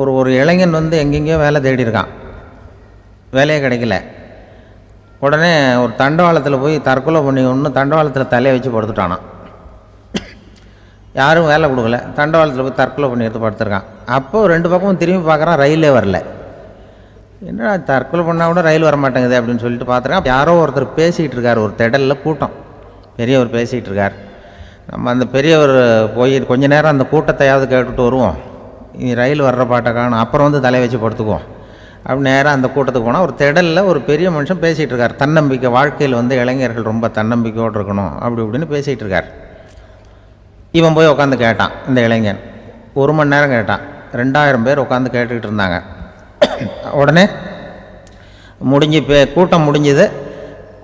ஒரு ஒரு இளைஞன் வந்து எங்கெங்கேயோ வேலை தேடி இருக்கான் வேலையே கிடைக்கல. உடனே ஒரு தண்டவாளத்தில் போய் தற்கொலை பண்ணி ஒன்று தண்டவாளத்தில் தலையை வச்சு படுத்துட்டானான் யாரும் வேலை கொடுக்கல. தண்டவாளத்தில் போய் தற்கொலை பண்ணி எடுத்து படுத்துருக்கான். அப்போ ரெண்டு பக்கமும் திரும்பி பார்க்குறான் ரயிலே வரல. என்னடா தற்கொலை பண்ணால் கூட ரயில் வர மாட்டேங்குது அப்படின்னு சொல்லிட்டு பார்த்துருக்கேன். யாரோ ஒருத்தர் பேசிகிட்டு இருக்கார் ஒரு திடலில் கூட்டம். பெரியவர் பேசிகிட்டு இருக்கார். நம்ம அந்த பெரியவர் போய் கொஞ்ச நேரம் அந்த கூட்டத்தையாவது கேட்டுட்டு வருவோம். ரயில் வர்ற பாட்டை காணும். அப்புறம் வந்து தலையை வச்சு படுத்துக்குவோம். அப்படி நேராக அந்த கூட்டத்துக்கு போனால் ஒரு திடலில் ஒரு பெரிய மனுஷன் பேசிகிட்டு இருக்கார். தன்னம்பிக்கை வாழ்க்கையில் வந்து இளைஞர்கள் ரொம்ப தன்னம்பிக்கையோடு இருக்கணும். அப்படி இப்படின்னு பேசிகிட்டு இருக்கார். இவன் போய் உட்காந்து கேட்டான் இந்த இளைஞன். ஒரு மணி நேரம் கேட்டான். ரெண்டாயிரம் பேர் உட்காந்து கேட்டுக்கிட்டு இருந்தாங்க. உடனே முடிஞ்சு பே கூட்டம் முடிஞ்சது.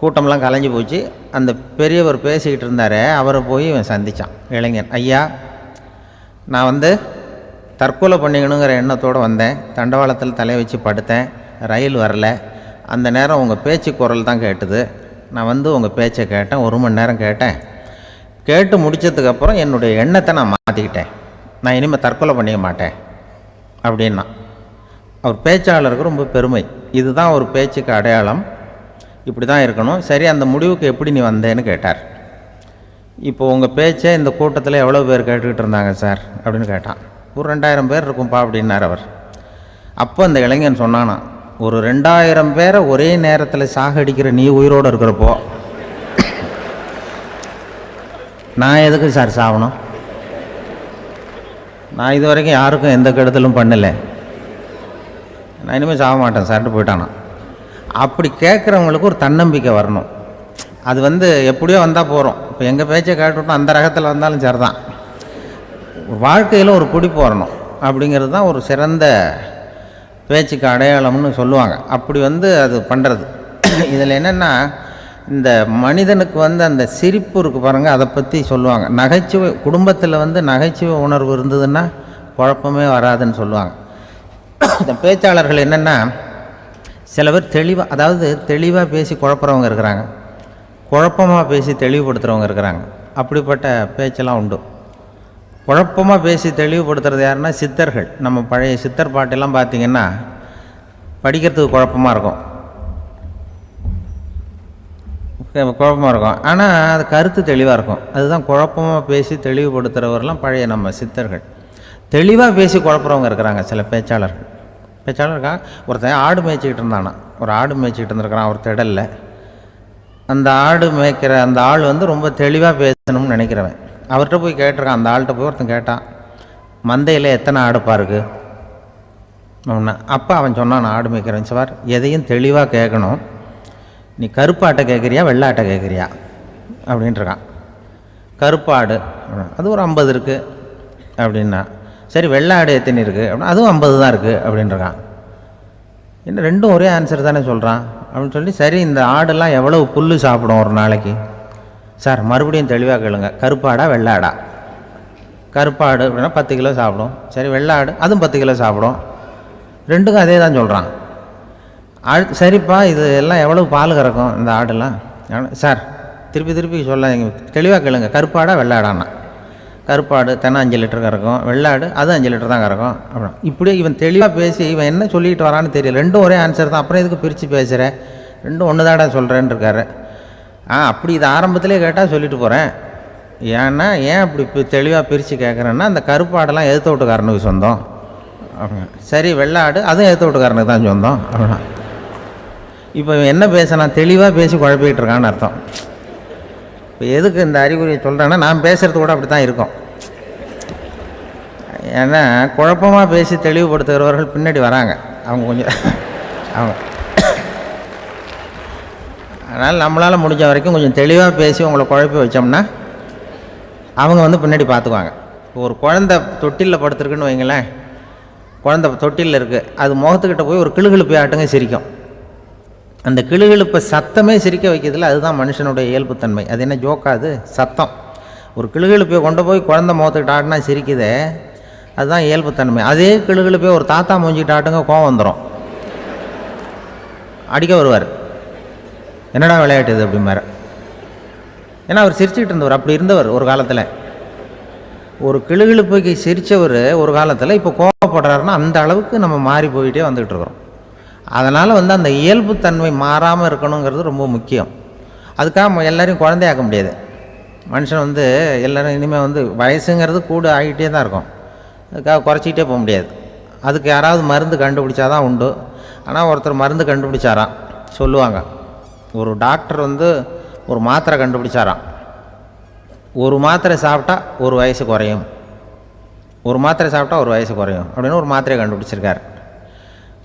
கூட்டம்லாம் கலைஞ்சு போச்சு. அந்த பெரியவர் பேசிக்கிட்டு இருந்தாரே அவரை போய் இவன் சந்தித்தான் இளைஞன் ஐயா நான் வந்து தற்கொலை பண்ணிக்கணுங்கிற எண்ணத்தோடு வந்தேன். தண்டவாளத்தில் தலையை வச்சு படுத்தேன். ரயில் வரல. அந்த நேரம் உங்கள் பேச்சு குரல் தான் கேட்டுது. நான் வந்து உங்கள் பேச்சை கேட்டேன். ஒரு மணி நேரம் கேட்டேன். கேட்டு முடிச்சதுக்கப்புறம் என்னுடைய எண்ணத்தை நான் மாற்றிக்கிட்டேன் நான் இனிமேல் தற்கொலை பண்ணிக்க மாட்டேன். அப்படின்னா. அவர் பேச்சாளருக்கு ரொம்ப பெருமை. இதுதான் ஒரு பேச்சுக்கு அடையாளம். இப்படி தான் இருக்கணும். சரி அந்த முடிவுக்கு எப்படி நீ வந்தேன்னு கேட்டார். இப்போ உங்கள் பேச்சை இந்த கூட்டத்தில் எவ்வளோ பேர் கேட்டுக்கிட்டு இருந்தாங்க சார்? அப்படின்னு கேட்டான். ஒரு ரெண்டாயிரம் பேர் இருக்கும்பா அப்படின்னார் அவர். அப்போ அந்த இளைஞன் சொன்னானா ஒரு ரெண்டாயிரம் பேரை ஒரே நேரத்தில் சாகடிக்கிற நீ உயிரோடு இருக்கிறப்போ நான் எதுக்கு சார் சாகணும்? நான் இது வரைக்கும் யாருக்கும் எந்த கெடுதலும் பண்ணலை. நான் இனிமேல் சாக மாட்டேன் சார்ட்டு போயிட்டானா. அப்படி கேட்குறவங்களுக்கு ஒரு தன்னம்பிக்கை வரணும். அது வந்து எப்படியோ வந்தால் போகிறோம் இப்போ எங்கள் பேச்சை கேட்டுவிட்டோம் அந்த ரகத்தில் வந்தாலும் சரிதான். வாழ்க்கையில் ஒரு பிடிப்பு வரணும் அப்படிங்கிறது தான் ஒரு சிறந்த பேச்சுக்கு அடையாளம்னு சொல்லுவாங்க. அப்படி வந்து அது பண்ணுறது இதில் என்னென்னா இந்த மனிதனுக்கு வந்து அந்த சிரிப்பு இருக்குது பாருங்கள் அதை பற்றி சொல்லுவாங்க. நகைச்சுவை குடும்பத்தில் வந்து நகைச்சுவை உணர்வு இருந்ததுன்னா குழப்பமே வராதுன்னு சொல்லுவாங்க. இந்த பேச்சாளர்கள் என்னென்னா சில பேர் தெளிவாக அதாவது தெளிவாக பேசி குழப்புறவங்க இருக்கிறாங்க. குழப்பமாக பேசி தெளிவுபடுத்துகிறவங்க இருக்கிறாங்க. அப்படிப்பட்ட பேச்செல்லாம் உண்டு. குழப்பமாக பேசி தெளிவுபடுத்துறது யாருன்னா சித்தர்கள். நம்ம பழைய சித்தர் பாட்டெல்லாம் பார்த்திங்கன்னா படிக்கிறதுக்கு குழப்பமாக இருக்கும். குழப்பமாக இருக்கும். ஆனால் அது கருத்து தெளிவாக இருக்கும். அதுதான் குழப்பமாக பேசி தெளிவுபடுத்துகிறவரெல்லாம் பழைய நம்ம சித்தர்கள். தெளிவாக பேசி குழப்புறவங்க இருக்கிறாங்க சில பேச்சாளர்கள். பேச்சாளர் இருக்கா ஒருத்தன் ஆடு மேய்ச்சிக்கிட்டு இருந்தானா? ஒரு ஆடு மேய்ச்சிக்கிட்டு இருந்திருக்கிறான் ஒரு திடலில். அந்த ஆடு மேய்க்கிற அந்த ஆள் வந்து ரொம்ப தெளிவாக பேசணும்னு நினைக்கிறவன். அவர்கிட்ட போய் கேட்டிருக்கான். அந்த ஆள்கிட்ட போய் ஒருத்தன் கேட்டான் மந்தையில் எத்தனை ஆடுப்பா இருக்கு? ஒன்று அப்போ அவன் சொன்னான் நான் ஆடு மேய்க்கிறேன். சார் எதையும் தெளிவாக கேட்கணும். நீ கருப்பாட்டை கேட்குறியா வெள்ளாட்டை கேட்குறியா? அப்படின்ட்டுருக்கான். கருப்பாடு அது ஒரு ஐம்பது இருக்குது அப்படின்னா சரி வெள்ளாடு எத்தனை இருக்குது அப்படின்னா அதுவும் ஐம்பது தான் இருக்குது அப்படின்ட்டுருக்கான். என்ன ரெண்டும் ஒரே ஆன்சர் தானே சொல்கிறான் அப்படின்னு சொல்லி சரி இந்த ஆடெல்லாம் எவ்வளவு புல் சாப்பிடும் ஒரு நாளைக்கு? சார் மறுபடியும் தெளிவாக கேளுங்க. கருப்பாடா வெள்ளாடா? கருப்பாடு அப்படின்னா பத்து கிலோ சாப்பிடும். சரி வெள்ளாடு அதுவும் பத்து கிலோ சாப்பிடும். ரெண்டுக்கும் அதே தான் சொல்கிறான் ஆடு சரிப்பா இது எல்லாம் எவ்வளவு பால் கறக்கும் இந்த ஆடெல்லாம் சார் திருப்பி திருப்பி சொல்ல தெளிவாக கேளுங்க. கருப்பாடா வெள்ளாடான்னா? கருப்பாடு தென்னை அஞ்சு லிட்டர் கறக்கும். வெள்ளாடு அதுவும் அஞ்சு லிட்டர் தான் கறக்கும். அப்புறம் இப்படியே இவன் தெளிவாக பேசி இவன் என்ன சொல்லிட்டு வரான்னு தெரியல. ரெண்டும் ஒரே ஆன்சர் தான். அப்புறம் எதுக்கு பிரித்து பேசுகிறேன் ரெண்டும் ஒன்று தாடா சொல்கிறேன்னு இருக்காரு ஆ அப்படி இது ஆரம்பத்திலே கேட்டால் சொல்லிட்டு போகிறேன் ஏன்னா ஏன் அப்படி இப்போ தெளிவாக பிரித்து கேட்குறேன்னா அந்த கருப்பாடெல்லாம் எதிர்த்த வீட்டுக்காரனுக்கு சொந்தம். அப்படின்னா சரி வெள்ளாடு அதுவும் எதிர்த்த வீட்டுக்காரனுக்கு தான் சொந்தம். அப்படின்னா இப்போ என்ன பேசினான் தெளிவாக பேசி குழப்பிக்கிட்டு இருக்கான்னு அர்த்தம். இப்போ எதுக்கு இந்த அறிகுறியை சொல்கிறேன்னா நான் பேசுகிறது கூட அப்படி தான் இருக்கும். ஏன்னா குழப்பமாக பேசி தெளிவுபடுத்துகிறவர்கள் பின்னாடி வராங்க. அவங்க கொஞ்சம் அவங்க அதனால் நம்மளால் முடிஞ்ச வரைக்கும் கொஞ்சம் தெளிவாக பேசி உங்களை குழப்பி வச்சோம்னா அவங்க வந்து பின்னாடி பார்த்துக்குவாங்க இப்போ ஒரு குழந்த தொட்டிலில் படுத்துருக்குன்னு வைங்களேன் குழந்த தொட்டிலில் இருக்குது அது முகத்துக்கிட்ட போய் ஒரு கிளுகிழுப்பு ஆட்டுங்க சிரிக்கும். அந்த கிளுகிழுப்பை சத்தமே சிரிக்க வைக்கிறதுல அதுதான் மனுஷனுடைய இயல்புத்தன்மை. அது என்ன ஜோக்காது சத்தம். ஒரு கிளுகிழுப்பை கொண்டு போய் குழந்த முகத்துக்கிட்ட ஆட்டினா சிரிக்குதே அதுதான் இயல்புத்தன்மை. அதே கிளுகிழுப்பை ஒரு தாத்தா மூஞ்சிக்கிட்ட ஆட்டுங்க கோவம் வந்துடும் அடிக்க வருவார். என்னடா விளையாட்டு இது அப்படிமாரி ஏன்னா அவர் சிரிச்சுக்கிட்டு இருந்தவர் அப்படி இருந்தவர் ஒரு காலத்தில். ஒரு கிளுகிழுப்புக்கு சிரித்தவர் ஒரு காலத்தில் இப்போ கோவப்படுறாருன்னா அந்த அளவுக்கு நம்ம மாறி போயிட்டே வந்துக்கிட்டு இருக்கிறோம். அதனால் வந்து அந்த இயல்புத்தன்மை மாறாமல் இருக்கணுங்கிறது ரொம்ப முக்கியம். அதுக்காக எல்லோரையும் குழந்தையாக்க முடியாது. மனுஷன் வந்து எல்லோரும் இனிமேல் வந்து வயசுங்கிறது கூட ஆகிட்டே தான் இருக்கும். அதுக்காக குறைச்சிக்கிட்டே போக முடியாது. அதுக்கு யாராவது மருந்து கண்டுபிடிச்சாதான் உண்டு. ஆனால் ஒருத்தர் மருந்து கண்டுபிடிச்சாராம் சொல்லுவாங்க. ஒரு டாக்டர் வந்து ஒரு மாத்திரை கண்டுபிடிச்சாராம். ஒரு மாத்திரை சாப்பிட்டா ஒரு வயசு குறையும். ஒரு மாத்திரை சாப்பிட்டா ஒரு வயசு குறையும் அப்படின்னு ஒரு மாத்திரையை கண்டுபிடிச்சிருக்கார்.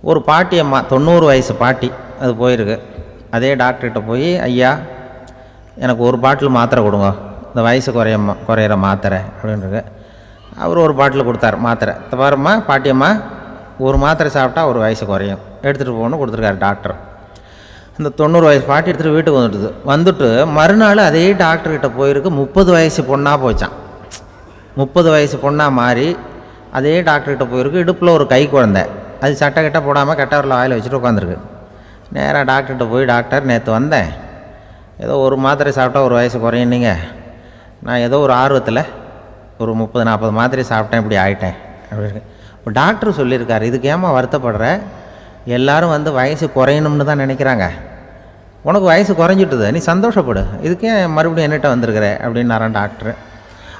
ஒரு பாட்டி அம்மா தொண்ணூறு வயசு பாட்டி அது போயிருக்கு. அதே டாக்டர்கிட்ட போய் ஐயா எனக்கு ஒரு பாட்டில் மாத்திரை கொடுங்க. இந்த வயசு குறையம்மா குறையிற மாத்திரை அப்படின்றது அவர் ஒரு பாட்டில் கொடுத்தாரு மாத்திரை. இந்த பாரும்மா பாட்டியம்மா ஒரு மாத்திரை சாப்பிட்டா ஒரு வயசு குறையும். எடுத்துகிட்டு போகணும்னு கொடுத்துருக்காரு டாக்டர் இந்த தொண்ணூறு வயசு பாட்டி எடுத்துகிட்டு வீட்டுக்கு வந்துட்டுது வந்துட்டு மறுநாள் அதே டாக்டர்கிட்ட போயிருக்கு. முப்பது வயசு பொண்ணாக போச்சான் முப்பது வயசு பொண்ணாக மாறி அதே டாக்டர்கிட்ட போயிருக்கு. இடுப்பில் ஒரு கை குழந்தை. அது சட்டை கிட்ட போடாமல் கட்டவரில் வாயில் வச்சுட்டு உட்காந்துருக்கு. நேராக டாக்டர்கிட்ட போய் டாக்டர் நேற்று வந்தேன். ஏதோ ஒரு மாத்திரை சாப்பிட்டா ஒரு வயசு குறையுன்னீங்க நான் ஏதோ ஒரு ஆர்வத்தில் ஒரு முப்பது நாற்பது மாத்திரை சாப்பிட்டேன் இப்படி ஆகிட்டேன் அப்படின்னு இப்போ டாக்டர் சொல்லியிருக்காரு. இதுக்கு ஏமா வருத்தப்படுற? எல்லாரும் வந்து வயசு குறையணும்னு தான் நினைக்கிறாங்க. உனக்கு வயசு குறைஞ்சிட்டுது நீ சந்தோஷப்படு. இதுக்கே மறுபடியும் என்னட்ட வந்திருக்கிற? அப்படின்னாரான் டாக்டர்.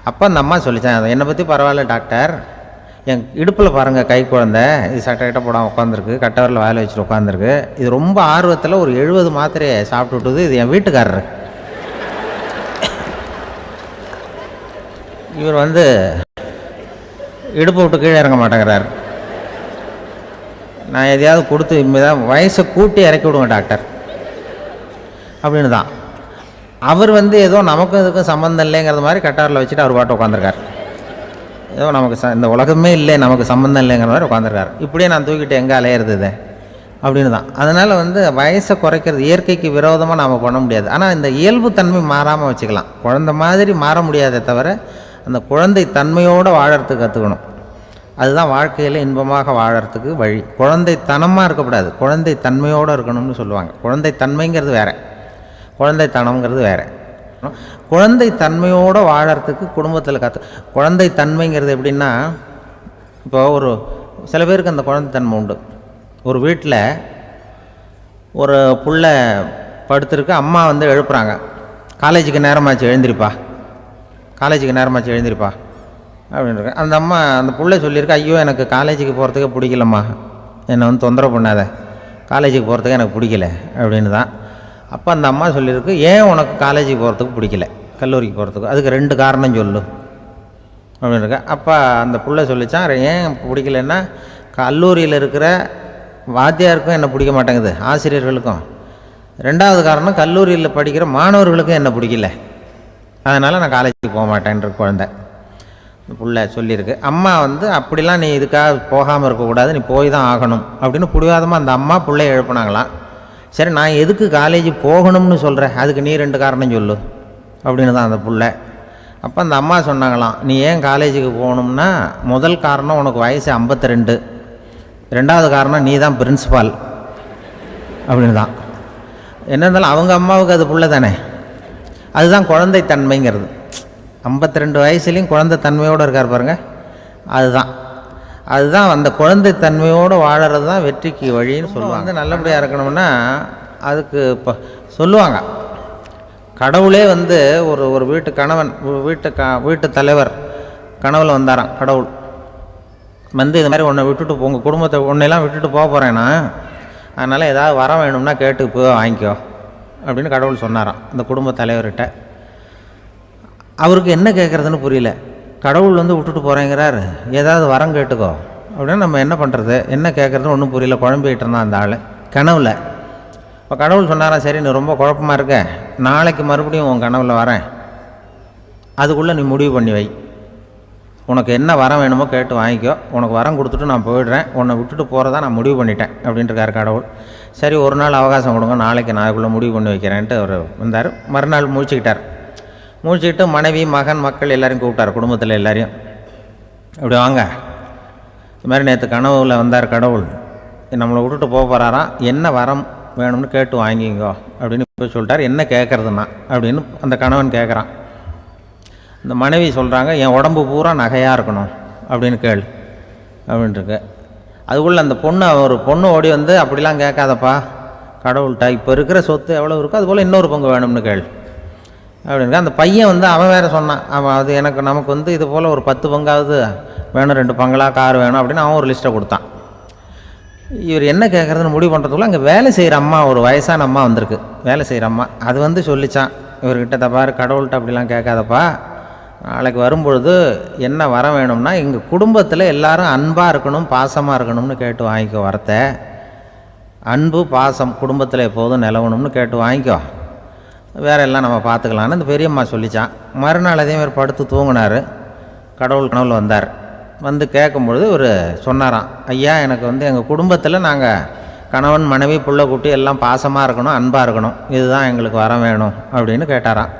அப்போ அந்த அம்மா சொல்லித்தான் என்னை பற்றி பரவாயில்ல டாக்டர். என் இடுப்பில் பாருங்கள் கை குழந்தை. இது சட்டை கிட்ட போடாமல் உட்காந்துருக்கு கட்டவரில் வேலை வச்சுட்டு உட்காந்துருக்கு இது ரொம்ப ஆர்வத்தில் ஒரு எழுபது மாத்திரையை சாப்பிட்டு விட்டுது. இது என் வீட்டுக்காரரு. இவர் வந்து இடுப்பு விட்டு கீழே இறங்க மாட்டேங்கிறார். நான் எதையாவது கொடுத்து இனிமேதான் வயசை கூட்டி இறக்கி விடுங்க டாக்டர். அப்படின்னு தான் அவர் வந்து ஏதோ நமக்கும் இதுக்கும் சம்மந்தம் இல்லைங்கிறது மாதிரி கட்டாரில் வச்சுட்டு அவர் பாட்டு உட்காந்துருக்கார் ஏதோ நமக்கு ச இந்த உலகமே இல்லை நமக்கு சம்மந்தம் இல்லைங்கிற மாதிரி உட்காந்துருக்கார் இப்படியே நான் தூக்கிட்டு எங்கே அலையிறது இது? அப்படின்னு தான் அதனால் வந்து வயசை குறைக்கிறது இயற்கைக்கு விரோதமாக நாம் பண்ண முடியாது. ஆனால் இந்த இயல்புத்தன்மை மாறாமல் வச்சுக்கலாம். குழந்தை மாதிரி மாற முடியாதே தவிர அந்த குழந்தை தன்மையோடு வாழறதுக்கு கற்றுக்கணும் அதுதான் வாழ்க்கையில் இன்பமாக வாழறதுக்கு வழி. குழந்தைத்தனமாக இருக்கக்கூடாது. குழந்தை தன்மையோடு இருக்கணும்னு சொல்லுவாங்க. குழந்தை தன்மைங்கிறது வேற. குழந்தைத்தனம்ங்கிறது வேறு. குழந்தை தன்மையோடு வாழறதுக்கு குடும்பத்தில் கற்று குழந்தை தன்மைங்கிறது எப்படின்னா இப்போ ஒரு சில பேருக்கு அந்த குழந்தை தன்மை உண்டு. ஒரு வீட்டில் ஒரு புள்ள படுத்துருக்கு. அம்மா வந்து எழுப்புறாங்க. காலேஜுக்கு நேரமாச்சு எழுந்திருப்பா. காலேஜுக்கு நேரமாச்சு எழுந்திருப்பா. அப்படின்னு அந்த அம்மா அந்த பிள்ளை சொல்லியிருக்கா ஐயோ எனக்கு காலேஜுக்கு போகிறதுக்கே பிடிக்கலம்மா. என்னை வந்து தொந்தரவு பண்ணாத. காலேஜுக்கு போகிறதுக்கு எனக்கு பிடிக்கல. அப்படின்னு தான். அப்போ அந்த அம்மா சொல்லியிருக்கு ஏன் உனக்கு காலேஜுக்கு போகிறதுக்கு பிடிக்கல? கல்லூரிக்கு போகிறதுக்கு அதுக்கு ரெண்டு காரணம் சொல்லு. அப்படின்னு இருக்கா அப்போ அந்த பிள்ளை சொல்லிச்சான் ஏன் பிடிக்கலன்னா கல்லூரியில் இருக்கிற வாத்தியாருக்கும் என்ன பிடிக்க மாட்டேங்குது ஆசிரியர்களுக்கும். ரெண்டாவது காரணம் கல்லூரியில் படிக்கிற மாணவர்களுக்கும் என்ன பிடிக்கல. அதனால் நான் காலேஜுக்கு போக மாட்டேன்ற குழந்தை. புள்ள சொல்லியிருக்கு அம்மா வந்து அப்படிலாம் நீ இதுக்காக போகாமல் இருக்கக்கூடாது நீ போய் தான் ஆகணும். அப்படின்னு பிடிவாதமாக அந்த அம்மா பிள்ளைய எழுப்புனாங்களாம். சரி நான் எதுக்கு காலேஜ் போகணும்னு சொல்கிறேன் அதுக்கு நீ ரெண்டு காரணம் சொல்லு. அப்படின்னு தான் அந்த பிள்ளை. அப்போ அந்த அம்மா சொன்னாங்களாம் நீ ஏன் காலேஜுக்கு போகணும்னா முதல் காரணம் உனக்கு வயசு 52 ரெண்டு ரெண்டாவது காரணம் நீ தான் பிரின்சிபால் அப்படின்னு தான். என்ன இருந்தாலும் அவங்க அம்மாவுக்கு அது பிள்ளை தானே. அதுதான் குழந்தைத்தன்மைங்கிறது. 52 ரெண்டு வயசுலேயும் குழந்தைத்தன்மையோடு இருக்கார் பாருங்க. அதுதான். அதுதான் அந்த குழந்தைத்தன்மையோடு வாழறது தான் வெற்றிக்கு வழின்னு சொல்லுவாங்க. வந்து நல்லபடியாக இருக்கணும்னா அதுக்கு இப்போ சொல்லுவாங்க. கடவுளே வந்து ஒரு ஒரு வீட்டு கணவன் வீட்டு க வீட்டு தலைவர் கனவுல வந்தாராம் கடவுள். வந்து இது மாதிரி உன்னை விட்டுட்டு உங்கள் குடும்பத்தை உன்னையெல்லாம் விட்டுட்டு போக போகிறேன்னா அதனால் ஏதாவது வர வேணும்னா கேட்டு போய் வாங்கிக்கோ அப்படின்னு கடவுள் சொன்னாராம் அந்த குடும்ப தலைவர்கிட்ட. அவருக்கு என்ன கேட்குறதுன்னு புரியல. கடவுள் வந்து விட்டுட்டு போகிறேங்கிறார் ஏதாவது வரம் கேட்டுக்கோ. அப்படின்னு நம்ம என்ன பண்ணுறது என்ன கேட்குறதுன்னு ஒன்றும் புரியல. குழம்பிக்கிட்டு இருந்தான் அந்த ஆள். கனவில். இப்போ கடவுள் சொன்னாராம் சரி நீ ரொம்ப குழப்பமா இருக்க. நாளைக்கு மறுபடியும் உன் கனவில் வரேன். அதுக்குள்ளே நீ முடிவு பண்ணி வை. உனக்கு என்ன வரம் வேணுமோ கேட்டு வாங்கிக்கோ. உனக்கு வரம் கொடுத்துட்டு நான் போயிடுறேன். உன்னை விட்டுட்டு போகிறதா நான் முடிவு பண்ணிட்டேன். அப்படின்ட்டுருக்காரு கடவுள். சரி ஒரு நாள் அவகாசம் கொடுங்க. நாளைக்கு நான் அதுக்குள்ளே முடிவு பண்ணி வைக்கிறேன்ட்டு அவர் வந்தார். மறுநாள் முடிச்சுக்கிட்டார் முடிச்சுக்கிட்டு மனைவி மகன் மக்கள் எல்லாரையும் கூப்பிட்டார். குடும்பத்தில் எல்லாரையும். அப்படி வாங்க. இது மாதிரி நேற்று கனவுல வந்தார் கடவுள். நம்மளை விட்டுட்டு போக போகிறாராம் என்ன வரம் வேணும்னு கேட்டு வாங்கிங்கோ அப்படின்னு போய் சொல்லிட்டார். என்ன கேட்குறதுண்ணா அப்படின்னு அந்த கணவன் கேட்குறான் இந்த மனைவி சொல்கிறாங்க என் உடம்பு பூரா நகையாக இருக்கணும். அப்படின்னு கேள். அப்படின்ட்டுருக்கு அதுக்குள்ளே அந்த பொண்ணு ஒரு பொண்ணு ஓடி வந்து அப்படிலாம் கேட்காதப்பா. கடவுள்கிட்ட இப்போ இருக்கிற சொத்து எவ்வளோ இருக்கோ அதுபோல் இன்னொரு பங்கு வேணும்னு கேள். அப்படின்னு அந்த பையன் வந்து அவன் வேறு சொன்னான். அவன் அது எனக்கு நமக்கு வந்து இது போல் ஒரு பத்து பங்காவது வேணும் ரெண்டு பங்களா கார் வேணும் அப்படின்னு அவன் ஒரு லிஸ்ட்டை கொடுத்தான். இவர் என்ன கேட்குறதுன்னு முடிவு பண்ணுறதுக்குள்ள அங்கே வேலை செய்கிற அம்மா ஒரு வயசான அம்மா வந்திருக்கு. வேலை செய்கிற அம்மா. அது வந்து சொல்லிச்சான். இவர்கிட்ட தப்பாரு கடவுள்கிட்ட அப்படிலாம் கேட்காதப்பா. நாளைக்கு வரும்பொழுது என்ன வர வேணும்னா எங்கள் குடும்பத்தில் எல்லாரும் அன்பாக இருக்கணும் பாசமாக இருக்கணும்னு கேட்டு வாங்கிக்கோ வரத்தை. அன்பு பாசம் குடும்பத்தில் எப்போதும் நிலவணும்னு கேட்டு வாங்கிக்கோ. வேற எல்லாம் நம்ம பார்த்துக்கலான்னு இந்த பெரியம்மா சொல்லிச்சான். மறுநாள் அதே மாதிரி படுத்து தூங்கினார். கடவுள் கனவுல வந்தார். வந்து கேட்கும்பொழுது இவர் சொன்னாராம் ஐயா எனக்கு வந்து எங்கள் குடும்பத்தில் நாங்கள் கணவன் மனைவி புள்ள குட்டி எல்லாம் பாசமாக இருக்கணும் அன்பாக இருக்கணும். இதுதான் எங்களுக்கு வர வேணும் அப்படின்னு கேட்டாராம்.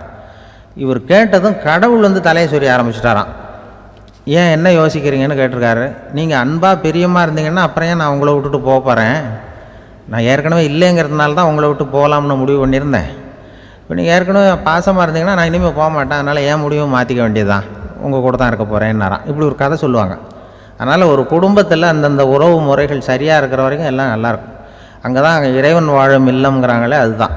இவர் கேட்டதும் கடவுள் வந்து தலையை சொல்லி ஆரம்பிச்சிட்டாராம். ஏன் என்ன யோசிக்கிறீங்கன்னு கேட்டிருக்காரு. நீங்கள் அன்பாக பிரியமாக இருந்தீங்கன்னா அப்புறம் ஏன் நான் உங்களை விட்டுட்டு போக போகிறேன் நான் ஏற்கனவே இல்லைங்கிறதுனால தான் உங்களை விட்டு போகலாம்னு முடிவு பண்ணியிருந்தேன். இப்போ நீங்கள் ஏற்கனவே பாசமாக இருந்தீங்கன்னா நான் இனிமேல் போக மாட்டேன். அதனால் ஏன் முடிவும் மாற்றிக்க வேண்டியதுதான். உங்கள் கூட தான் இருக்க போகிறேன்னாரான் இப்படி ஒரு கதை சொல்லுவாங்க. அதனால் ஒரு குடும்பத்தில் அந்தந்த உறவு முறைகள் சரியாக இருக்கிற வரைக்கும் எல்லாம் நல்லாயிருக்கும் அங்கே தான் இறைவன் வாழும் இல்லம்ங்கிறாங்களே அதுதான்.